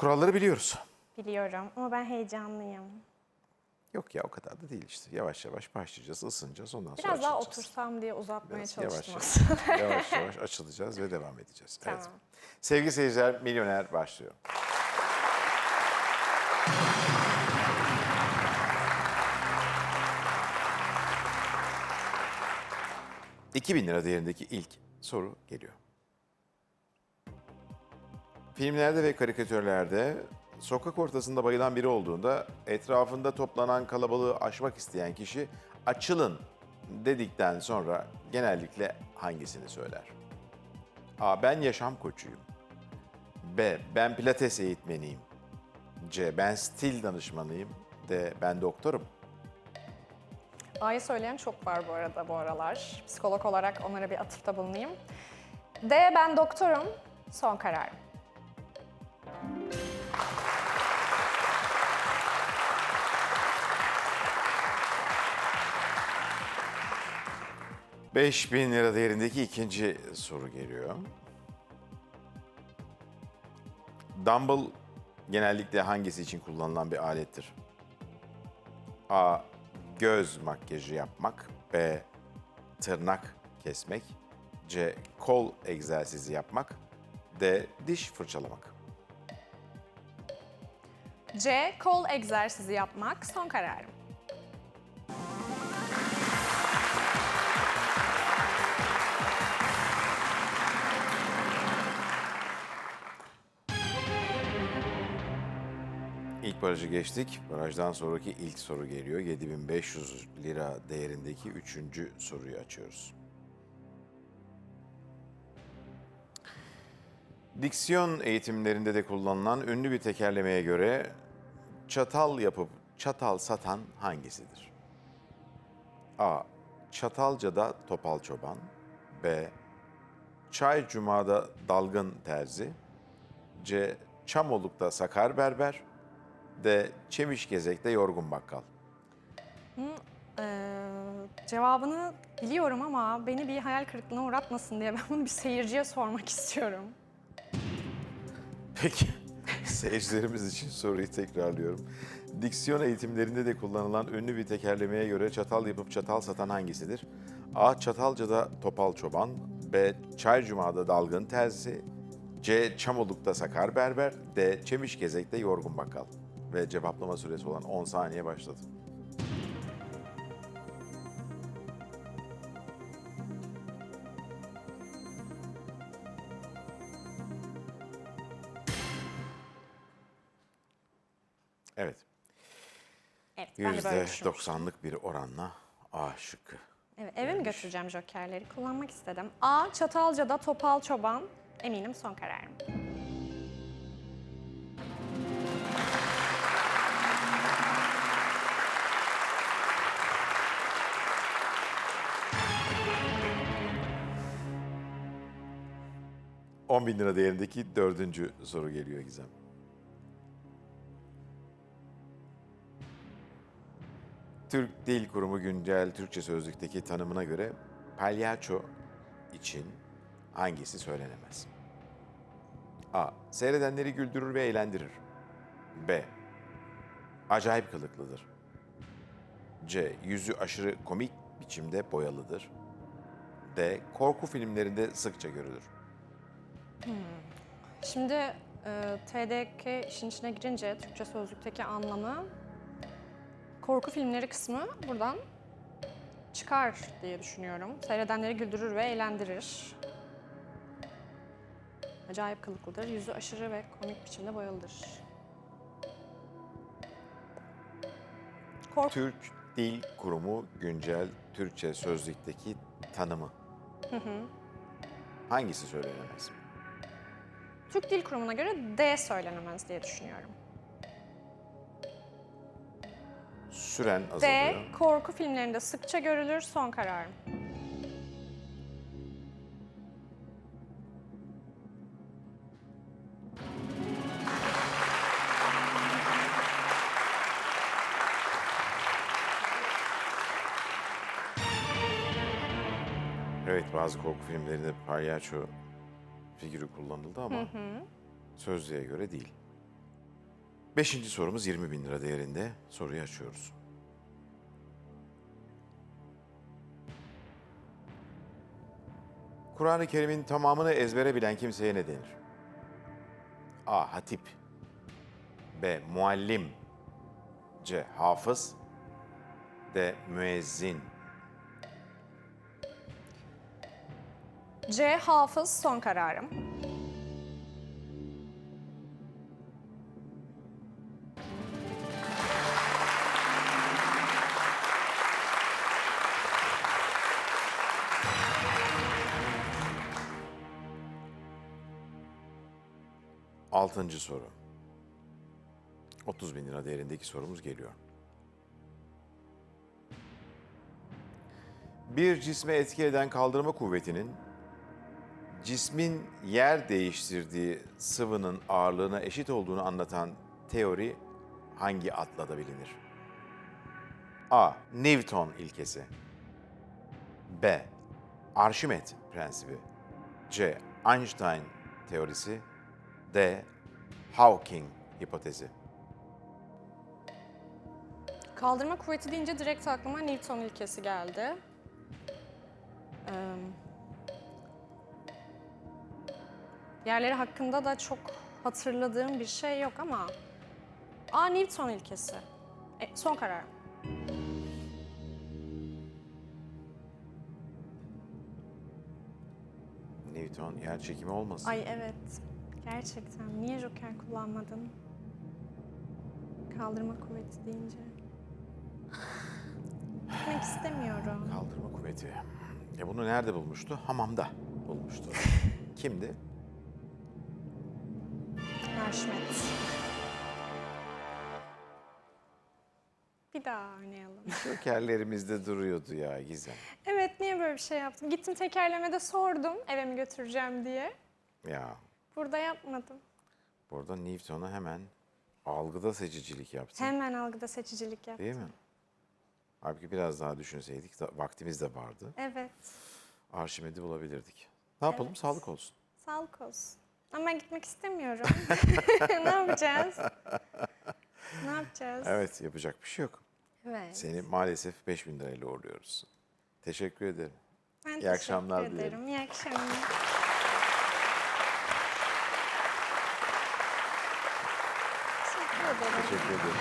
Kuralları biliyoruz. Biliyorum ama ben heyecanlıyım. Yok ya o kadar da değil işte. Yavaş yavaş başlayacağız, ısınacağız. Ondan sonra Biraz daha açılacağız. otursam diye uzatmaya Biraz yavaş çalıştım yavaş, yavaş yavaş açılacağız ve devam edeceğiz. Evet. Tamam. Sevgili seyirciler, Milyoner başlıyor. ...2000 lira değerindeki ilk soru geliyor. Filmlerde ve karikatürlerde sokak ortasında bayılan biri olduğunda etrafında toplanan kalabalığı aşmak isteyen kişi açılın dedikten sonra genellikle hangisini söyler? A. Ben yaşam koçuyum. B. Ben pilates eğitmeniyim. C. Ben stil danışmanıyım. D. Ben doktorum. A'yı söyleyen çok var bu arada bu aralar. Psikolog olarak onlara bir atıfta bulunayım. D ben doktorum. Son kararım. Beş bin lira değerindeki ikinci soru geliyor. Dumbbell genellikle hangisi için kullanılan bir alettir? A. Göz makyajı yapmak. B. Tırnak kesmek. C. Kol egzersizi yapmak. D. Diş fırçalamak. C kol egzersizi yapmak. Son kararım. İlk barajı geçtik. Barajdan sonraki ilk soru geliyor. 7500 lira değerindeki üçüncü soruyu açıyoruz. Diksiyon eğitimlerinde de kullanılan ünlü bir tekerlemeye göre çatal yapıp çatal satan hangisidir? A. Çatalca'da topal çoban. B. Çay Cuma'da dalgın terzi. C. Çamoluk'ta sakar berber. D. Çemişgezek'te yorgun bakkal. Ee, cevabını biliyorum ama beni bir hayal kırıklığına uğratmasın diye ben bunu bir seyirciye sormak istiyorum. Peki. Seyircilerimiz için soruyu tekrarlıyorum. Diksiyon eğitimlerinde de kullanılan ünlü bir tekerlemeye göre çatal yapıp çatal satan hangisidir? A. Çatalca'da topal çoban. B. Çaycuma'da dalgın terzi. C. Çamoluk'ta sakar berber. D. Çemişgezek'te yorgun bakkal. Ve cevaplama süresi olan 10 saniye başladı. Evet. Evet, ben de böyle düşünmüştüm. %90'lık bir oranla A şıkkı. Evet, eve mi götüreceğim jokerleri? Kullanmak istedim. A. Çatalca'da topal çoban. Eminim son kararım. ...10 bin lira değerindeki dördüncü soru geliyor Gizem. Türk Dil Kurumu güncel Türkçe sözlükteki tanımına göre palyaço için hangisi söylenemez? A. Seyredenleri güldürür ve eğlendirir. B. Acayip kılıklıdır. C. Yüzü aşırı komik biçimde boyalıdır. D. Korku filmlerinde sıkça görülür. Şimdi e, TDK işin içine girince Türkçe sözlükteki anlamı korku filmleri kısmı buradan çıkar diye düşünüyorum. Seyredenleri güldürür ve eğlendirir. Acayip kılıklıdır. Yüzü aşırı ve komik biçimde boyalıdır. Korku Türk Dil Kurumu güncel Türkçe sözlükteki tanımı. Hangisi söylenemez? Türk Dil Kurumu'na göre D söylenemez diye düşünüyorum. Süren D azalıyor. korku filmlerinde sıkça görülür son kararım. Evet bazı korku filmlerinde palyaço figürü kullanıldı ama sözlüğe göre değil. Beşinci sorumuz 20 bin lira değerinde. Soruyu açıyoruz. Kur'an-ı Kerim'in tamamını ezbere bilen kimseye ne denir? A. Hatip B. Muallim C. Hafız D. Müezzin C. Hafız son kararım. Altıncı soru. 30 bin lira değerindeki sorumuz geliyor. Bir cisme etki eden kaldırma kuvvetinin cismin yer değiştirdiği sıvının ağırlığına eşit olduğunu anlatan teori hangi adla da bilinir? A. Newton ilkesi B. Arşimet prensibi C. Einstein teorisi D. Hawking hipotezi. Kaldırma kuvveti deyince direkt aklıma Newton ilkesi geldi. Yerleri hakkında da çok hatırladığım bir şey yok ama... Aa Newton ilkesi. E, son karar. Newton yer çekimi olmasın? Ay evet. Gerçekten. Niye joker kullanmadın? Kaldırma kuvveti deyince. Gitmek istemiyorum. Kaldırma kuvveti. E bunu nerede bulmuştu? Hamamda bulmuştu. Kimdi? Arşimet. Bir daha oynayalım. Jokerlerimizde duruyordu ya Gizem. Evet niye böyle bir şey yaptım? Gittim tekerlemede sordum eve mi götüreceğim diye. Ya Burada yapmadım. burada Newton'a hemen algıda seçicilik yaptı. Hemen algıda seçicilik yaptım. Değil mi? Halbuki biraz daha düşünseydik, da, vaktimiz de vardı. Evet. Arşimed'i bulabilirdik. Ne yapalım? Sağlık olsun. Sağlık olsun. Ama ben gitmek istemiyorum. ne yapacağız? Ne yapacağız? Evet, yapacak bir şey yok. Evet. Seni maalesef 5000 lirayla uğurluyoruz. Teşekkür ederim. Ben İyi teşekkür akşamlar ederim. dilerim. İyi akşamlar. Teşekkür ederim. Teşekkür ederim.